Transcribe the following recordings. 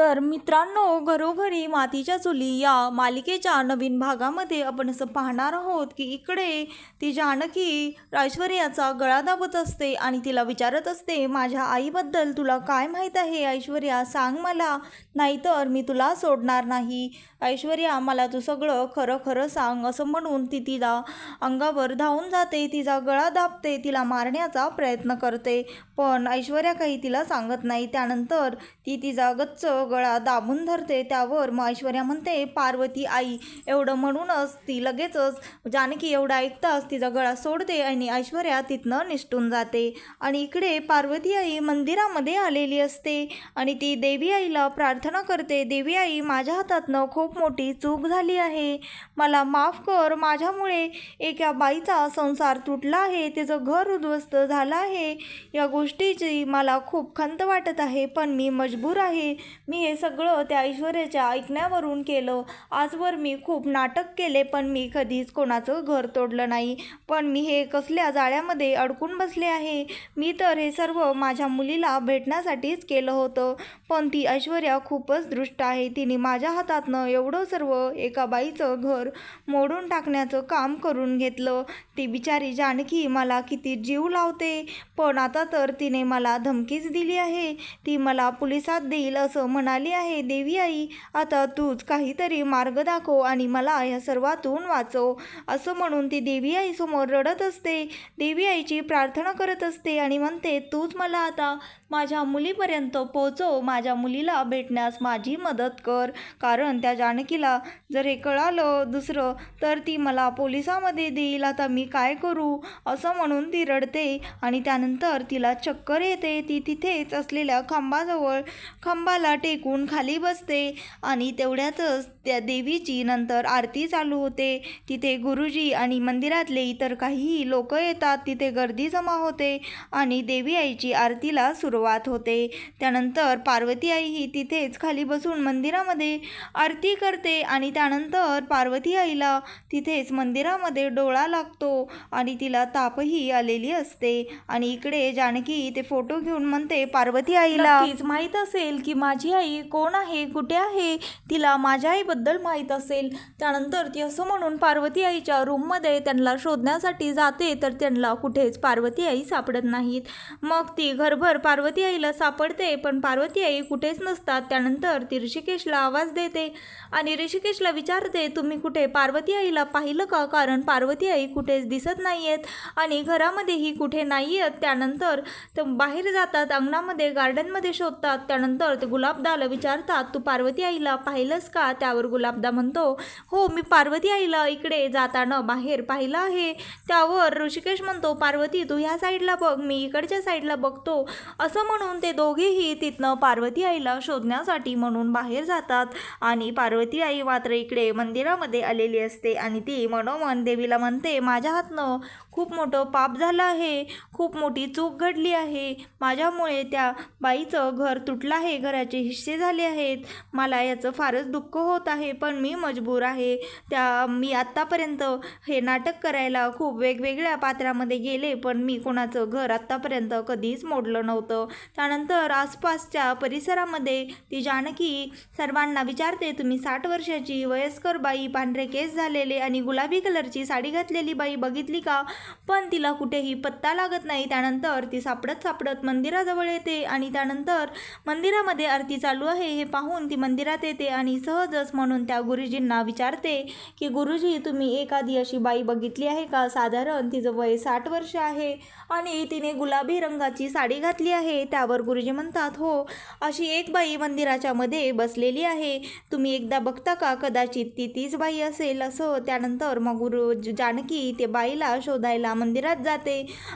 तर मित्रांनो घरोघरी मातीच्या चुली या मालिकेच्या नवीन भागामध्ये आपण असं पाहणार आहोत की इकडे ती जानकी ऐश्वर्याचा गळा दाबत असते आणि तिला विचारत असते माझ्या आईबद्दल तुला काय माहीत आहे? ऐश्वर्या सांग मला. नाहीतर मी तुला सोडणार नाही. ऐश्वर्या मला तू सगळं खरं खरं सांग. असं म्हणून ती तिला अंगावर धावून जाते तिचा गळा दाबते तिला मारण्याचा प्रयत्न करते. पण ऐश्वर्या काही तिला सांगत नाही. त्यानंतर ती तिचा गच्च गळा दाबून धरते त्यावर मग ऐश्वर्या म्हणते पार्वती आई एवढं म्हणूनच ती लगेचच जानकी एवढं ऐकताच तिचा गळा सोडते आणि ऐश्वर्या तिथनं निष्ठून जाते. आणि इकडे पार्वती आई मंदिरामध्ये आलेली असते आणि ती देवी आईला प्रार्थना करते देवी आई माझ्या हातातनं खूप मोठी चूक झाली आहे. मला माफ कर माझ्यामुळे एका बाईचा संसार तुटला आहे तिचं घर उद्ध्वस्त झालं आहे. या गोष्टीची मला खूप खंत वाटत आहे पण मी मजबूर आहे. मी हे सगळं त्या ऐश्वर्याच्या ऐकण्यावरून केलं. आजवर मी खूप नाटक केले पण मी कधीच कोणाचं घर तोडलं नाही. पण मी हे कसल्या जाळ्यामध्ये अडकून बसले आहे? मी तर हे सर्व माझ्या मुलीला भेटण्यासाठीच केलं होतं. पण ती ऐश्वर्या खूपच दृष्ट आहे. तिने माझ्या हातातनं एवढं सर्व एका बाईचं घर मोडून टाकण्याचं काम करून घेतलं. ती बिचारी जानकी मला किती जीव लावते. पण आता तर तिने मला धमकीच दिली आहे. ती मला पोलिसात देईल असं म्हणाली आहे देवी आई आता तूच काहीतरी मार्ग दाखव आणि मला या सर्वातून वाचव. असं म्हणून ती देवी आईसमोर रडत असते. देवी आईची प्रार्थना करत असते आणि म्हणते तूच मला आता माझ्या मुलीपर्यंत पोचव. माझ्या मुलीला भेटण्यास माझी मदत कर. कारण त्या जानकीला जर हे कळालं दुसरं तर ती मला पोलिसामध्ये देईल. आता मी काय करू? असं म्हणून ती रडते आणि त्यानंतर तिला चक्कर येते. ती तिथेच असलेल्या खांबाजवळ खांबाला टेकून खाली बसते आणि तेवढ्यातच त्या देवीची नंतर आरती चालू होते. तिथे गुरुजी आणि मंदिरातले इतर काहीही लोक येतात. तिथे गर्दी जमा होते आणि देवी आईची आरतीला सुरुवात होते. त्यानंतर पार्वती आई ही तिथेच खाली बसून मंदिरामध्ये आरती करते आणि त्यानंतर पार्वती आईला तिथेच मंदिरामध्ये डोळा लागतो आणि तिला तापही आलेली असते. आणि इकडे जानकी ते फोटो घेऊन म्हणते पार्वती आईला. नक्कीच माहीत असेल की माझी आई कोण आहे कुठे आहे? तिला माझ्या आईबद्दल माहीत असेल. त्यानंतर ती असं म्हणून पार्वती आईच्या रूममध्ये त्यांना शोधण्यासाठी जाते तर त्यांना कुठेच पार्वती आई सापडत नाहीत. मग ती घरभर पार्वती पार्वती आईला सापडते पण पार्वती आई कुठेच नसतात. त्यानंतर ती ऋषिकेशला आवाज देते आणि ऋषिकेशला विचारते तुम्ही कुठे? पार्वती आईला पाहिलं का? कारण पार्वती आई कुठेच दिसत नाही आहेत आणि घरामध्येही कुठे नाही आहेत त्यानंतर ते बाहेर जातात अंगणामध्ये गार्डनमध्ये शोधतात. त्यानंतर ते गुलाबदाला विचारतात तू पार्वती आईला पाहिलंस का? त्यावर गुलाबदा म्हणतो हो मी पार्वती आईला इकडे जाताना बाहेर पाहिलं आहे. त्यावर ऋषिकेश म्हणतो पार्वती तू ह्या साईडला बघ मी इकडच्या साईडला बघतो. असं म्हणून ते दोघेही तिथनं पार्वती आईला शोधण्यासाठी म्हणून बाहेर जातात. आणि पार्वती आई मात्र इकडे मंदिरामध्ये आलेली असते आणि ती मनोमन देवीला म्हणते माझ्या हातनं खूप मोठं पाप झालं आहे. खूप मोठी चूक घडली आहे. माझ्यामुळे त्या बाईचं घर तुटलं आहे. घराचे हिस्से झाले आहेत. मला याचं फारच दुःख होत आहे पण मी मजबूर आहे. त्या मी आत्तापर्यंत हे नाटक करायला खूप वेगवेगळ्या पात्रामध्ये गेले पण मी कोणाचं घर आत्तापर्यंत कधीच मोडलं नव्हतं. त्यानंतर आसपासच्या परिसरामध्ये ती जानकी सर्वांना विचारते तुम्ही साठ वर्षाची वयस्कर बाई पांढरे केस झालेले आणि गुलाबी कलरची साडी घातलेली बाई बघितली का? पण तिला कुठेही पत्ता लागत नाही. त्यानंतर ती सापडत सापडत मंदिराजवळ येते आणि त्यानंतर मंदिरामध्ये आरती चालू आहे. हे पाहून ती मंदिरात येते आणि सहजच म्हणून त्या गुरुजींना विचारते की गुरुजी तुम्ही एखादी अशी बाई बघितली आहे का? साधारण तिचं वय साठ वर्ष आहे आणि तिने गुलाबी रंगाची साडी घातली आहे. त्यावर गुरुजी म्हणतात हो अशी एक बाई मंदिराच्या मध्ये बसलेली आहे. तुम्ही एकदा बघता का? कदाचित ती तीच बाई असेल. असं त्यानंतर मग गुरु जानकी ते बाईला शोधायला मंदिरात जाते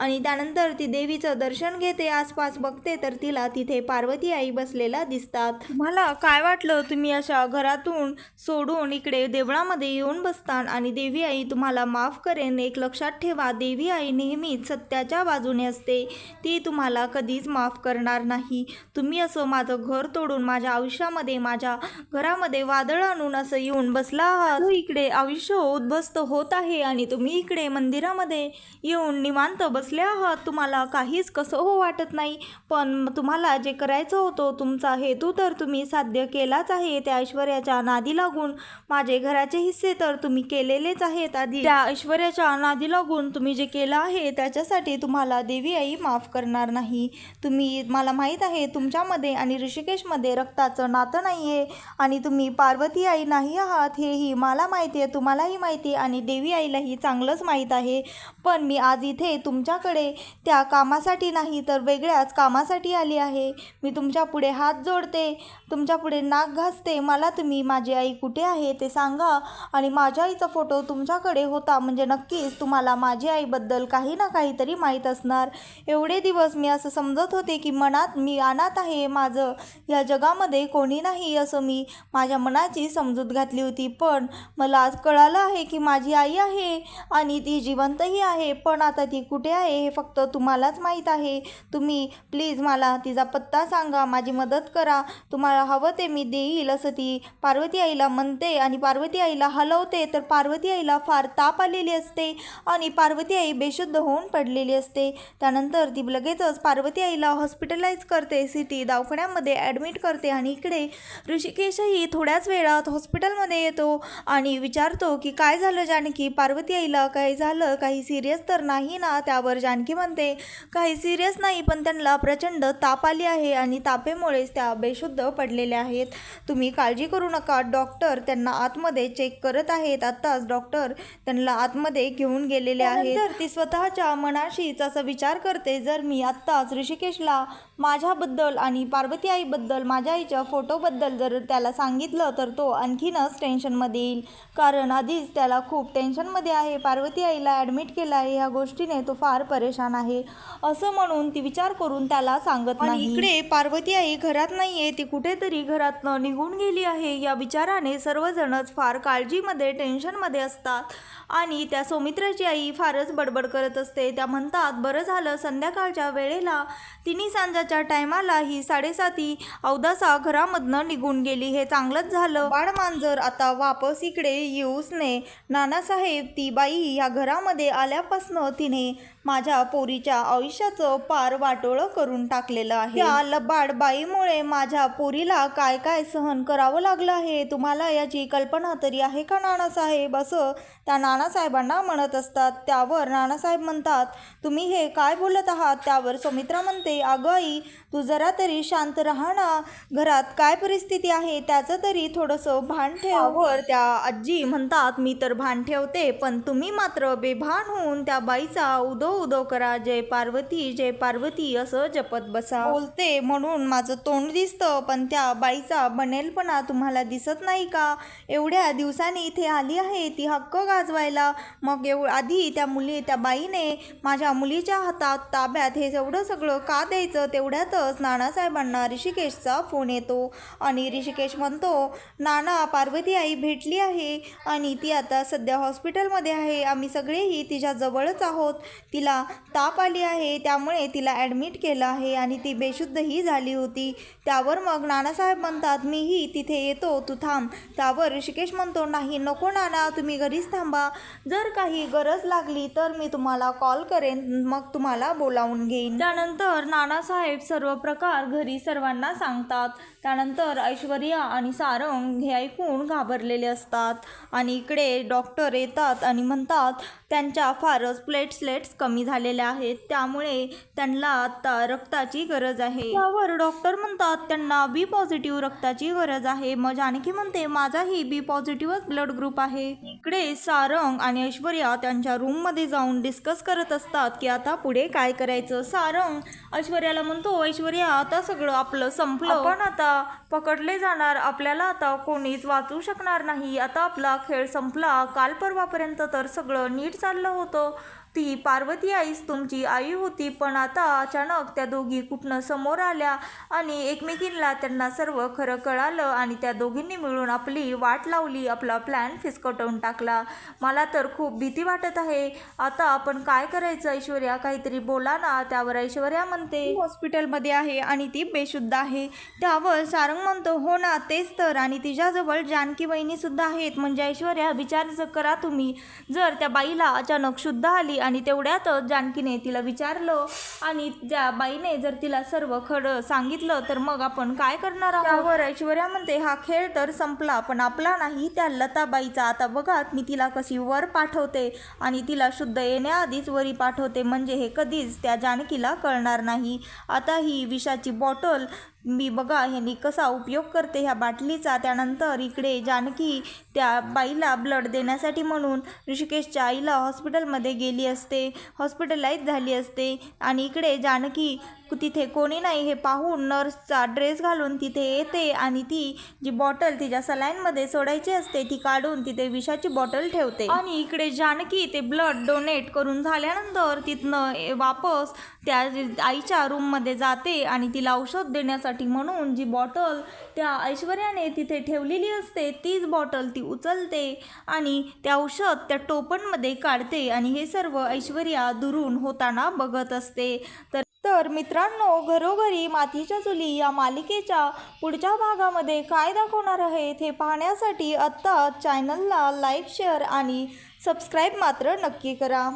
आणि त्यानंतर ती देवीचं दर्शन घेते. आसपास बघते तर तिला तिथे पार्वती आई बसलेला दिसतात. मला काय वाटलं? तुम्ही अशा घरातून सोडून इकडे देवळामध्ये येऊन बसतान आणि देवी आई तुम्हाला माफ करेन. एक लक्षात ठेवा देवी आई नेहमीच सत्याच्या बाजूने असते. ती तुम्हाला कधीच माफ करणार नाही. तुम्ही असं माझं घर तोडून माझ्या आयुष्यामध्ये माझ्या घरामध्ये वादळ आणून असं येऊन बसला आहात. इकडे आयुष्य उद्ध्वस्त होत आहे आणि तुम्ही इकडे मंदिरामध्ये येऊन निवांत बसले आहात तुम्हाला काहीच कसं हो वाटत नाही. पण तुम्हाला जे करायचं होतं तुमचा हेतू तर तुम्ही साध्य केलाच आहे. त्या ऐश्वर्याच्या नादी लागून माझे घराचे हिस्से तर तुम्ही केलेलेच आहेत आधी. त्या ऐश्वर्याच्या नादी लागून तुम्ही जे केलं आहे त्याच्यासाठी तुम्हाला देवी आई माफ करणार नाही. तुम्ही मला माहीत आहे तुमच्यामध्ये आणि ऋषिकेशमध्ये रक्ताचं नातं नाही आहे आणि तुम्ही पार्वती आई नाही आहात हेही मला माहिती आहे तुम्हालाही माहिती आहे आणि देवी आईलाही चांगलंच माहीत आहे. पण मी आज इथे तुमच्याकडे त्या कामासाठी नाही तर वेगळ्याच कामासाठी आली आहे. मी तुमच्यापुढे हात जोडते तुमच्यापुढे नाक घासते. मला तुम्ही माझी आई कुठे आहे ते सांगा आणि माझ्या आईचा फोटो तुमच्याकडे होता म्हणजे नक्कीच तुम्हाला माझी आईबद्दल काही ना काहीतरी माहीत असणार. एवढे दिवस मी असं समजत होते की मनात मी अनाथ आहे माझं या जगामध्ये कोणी नाही असं मी माझ्या मनाची समजूत घातली होती. पण मला आज कळालं आहे की माझी आई आहे आणि ती जिवंतही आहे. पण आता ती कुठे आहे हे फक्त तुम्हालाच माहीत आहे. तुम्ही प्लीज मला तिचा पत्ता सांगा माझी मदत करा. तुम्हाला हवं ते मी देईल असं ती पार्वती आईला म्हणते आणि पार्वती आईला हलवते. तर पार्वती आईला फार ताप आलेली असते आणि पार्वती आई बेशुद्ध होऊन पडलेली असते. त्यानंतर ती लगेचच पार्वती आईला हॉस्पिटलाइज करते सिटी दवाखान्यामध्ये ॲडमिट करते आणि इकडे ऋषिकेशही थोड्याच वेळात हॉस्पिटलमध्ये येतो आणि विचारतो की काय झालं जानकी? पार्वती आईला काय झालं? काही सिरियस तर नाही ना? त्यावर जानकी म्हणते काही सिरियस नाही पण त्यांना प्रचंड ताप आली आहे आणि तापेमुळेच त्या बेशुद्ध पडलेल्या आहेत. तुम्ही काळजी करू नका. डॉक्टर त्यांना आतमध्ये चेक करत आहेत. आत्ताच डॉक्टर त्यांना आतमध्ये घेऊन गेलेले आहेत. तर ती स्वतःच्या मनाशीच असा विचार करते जर मी आत्ताच ऋषिकेश ऋषिकेशला माझ्याबद्दल आणि पार्वती आईबद्दल माझ्या आईच्या फोटोबद्दल जर त्याला सांगितलं तर तो आणखीनच टेन्शनमध्ये येईल. कारण आधीच त्याला खूप टेन्शनमध्ये आहे. पार्वती आईला ॲडमिट केलं आहे. ह्या गोष्टीने तो फार परेशान आहे. असं म्हणून ती विचार करून त्याला सांगत नाही. इकडे पार्वती आई घरात नाहीये. ती कुठेतरी घरातनं निघून गेली आहे. या विचाराने सर्वजणच फार काळजीमध्ये टेन्शनमध्ये असतात. आणि त्या सौमित्राची आई फारच बडबड करत असते. त्या म्हणतात बरं झालं. संध्याकाळच्या वेळेला तिन्ही सांजाच्या टायमाला ही साडेसाती अवदासा घरामधनं निघून गेली. हे चांगलंच झालं. बाळमांजर आता वापस इकडे येऊच ने नानासाहेब ती बाई ह्या घरामध्ये आल्यापासनं तिने माझ्या पोरीच्या आयुष्याचं पार वाटोळं करून टाकलेलं आहे. या लबाड बाईमुळे माझ्या पोरीला काय काय सहन करावं लागलं आहे? तुम्हाला याची कल्पना तरी आहे का नानासाहेब? असं त्या नानासाहेबांना म्हणत असतात. त्यावर नानासाहेब म्हणतात तुम्ही हे काय बोलत आहात? त्यावर सुमित्रा म्हणते अगं आई तू जरा तरी शांत राहा ना. घरात काय परिस्थिती आहे त्याचं तरी थोडंसं भान ठेवावर त्या आजी म्हणतात मी तर भान ठेवते पण तुम्ही मात्र बेभान होऊन त्या बाईचा उदो उदो करा. जय पार्वती जय पार्वती असं जपत बसा. बोलते म्हणून माझं तोंड दिसतं पण त्या बाईचा बनेलपणा तुम्हाला दिसत नाही का? एवढ्या दिवसांनी इथे आली आहे ती हक्क गाजवायला. मग एव आधी त्या मुली त्या बाईने माझ्या मुलीच्या हातात ताब्यात हे एवढं सगळं का द्यायचं तेवढ्यातच नानासाहेबांना ऋषिकेशचा फोन येतो. आणि ऋषिकेश म्हणतो नाना पार्वती आई भेटली आहे आणि ती आता सध्या हॉस्पिटलमध्ये आहे. आम्ही सगळेही तिच्या जवळच आहोत. तिला ताप आली आहे त्यामुळे तिला ॲडमिट केलं आहे आणि ती बेशुद्धही झाली होती. त्यावर मग नानासाहेब म्हणतात मीही तिथे येतो तू थांब. त्यावर ऋषिकेश म्हणतो नाही नको नाना तुम्ही घरीच थांबा. जर काही गरज लागली तर मी तुम्हाला कॉल करेन मग तुम्हाला बोलावून घेईन. त्यानंतर नानासाहेब सर्व प्रकार घरी सर्वांना सांगतात. त्यानंतर ऐश्वर्या आणि सारंग हे ऐकून घाबरलेले असतात. आणि इकडे डॉक्टर येतात आणि म्हणतात त्यांच्या फारच प्लेटलेट्स कमी झालेल्या आहेत. त्यामुळे त्यांना आता रक्ताची गरज आहे. त्यावर डॉक्टर म्हणतात त्यांना बी पॉझिटिव्ह रक्ताची गरज आहे. मग जानकी म्हणते माझाही बी पॉझिटिव्हच ब्लड ग्रुप आहे. इकडे सारंग आणि ऐश्वर्या त्यांच्या रूममध्ये जाऊन डिस्कस करत असतात की आता पुढे काय करायचं. सारंग ऐश्वर्याला म्हणतो ऐश्वर्या आता सगळं आपलं संपलं. आपण आता पकडले जाणार. आपल्याला आता कोणीच वाचू शकणार नाही. आता आपला खेळ संपला. काल परवापर्यंत तर सगळं नीट चाललं होतं. ती पार्वती आईच तुमची आई होती पण आता अचानक त्या दोघी कुठनं समोर आल्या आणि एकमेकींना त्यांना सर्व खरं कळालं आणि त्या दोघींनी मिळून आपली वाट लावली आपला प्लॅन फिसकटवून टाकला. मला तर खूप भीती वाटत आहे. आता आपण काय करायचं ऐश्वर्या? काहीतरी बोला ना त्यावर ऐश्वर्या म्हणते. हॉस्पिटलमध्ये आहे आणि ती बेशुद्ध आहे. त्यावर सारंग म्हणतो हो ना तेच तर. आणि तिच्याजवळ जानकी वहिनीसुद्धा आहेत. म्हणजे ऐश्वर्या विचार जर करा तुम्ही. जर त्या बाईला अचानक शुद्ध आली आणि तेवढ्यातच जानकीने तिला विचारलं आणि त्या बाईने जर तिला सर्व खरं सांगितलं तर मग आपण काय करणार आहोत? ऐश्वर्या म्हणते हा खेळ तर संपला पण आपला नाही त्या लताबाईचा. आता बघा मी तिला कशी वर पाठवते आणि तिला शुद्ध येण्याआधीच वरी पाठवते. म्हणजे हे कधीच त्या जानकीला कळणार नाही. आता ही विषाची बॉटल मी बघा ह्यांनी कसा उपयोग करते ह्या बाटलीचा. त्यानंतर इकडे जानकी त्या बाईला ब्लड देण्यासाठी म्हणून ऋषिकेशच्या आईला हॉस्पिटलमध्ये गेली असते. हॉस्पिटलाईज झाली असते. आणि इकडे जानकी तिथे कोणी नाही. हे पाहून नर्सचा ड्रेस घालून तिथे येते आणि ती जी बॉटल तिच्या सलाईनमध्ये सोडायची असते ती काढून तिथे विषाची बॉटल ठेवते. आणि इकडे जानकी ते ब्लड डोनेट करून झाल्यानंतर तिथनं वापस त्या आईच्या रूममध्ये जाते आणि तिला औषध देण्यासाठी म्हणून जी बॉटल त्या ऐश्वर्याने तिथे ठेवलेली असते तीच बॉटल ती उचलते आणि ते औषध त्या टोपणमध्ये काढते आणि हे सर्व ऐश्वर्या दुरून होताना बघत असते. तर तर मित्रांनो घरोघरी मातीच्या चुली या मालिकेच्या पुढच्या भागामध्ये काय दाखवणार आहेत हे पाहण्यासाठी आत्ता चॅनलला लाईक शेअर आणि सबस्क्राईब मात्र नक्की करा.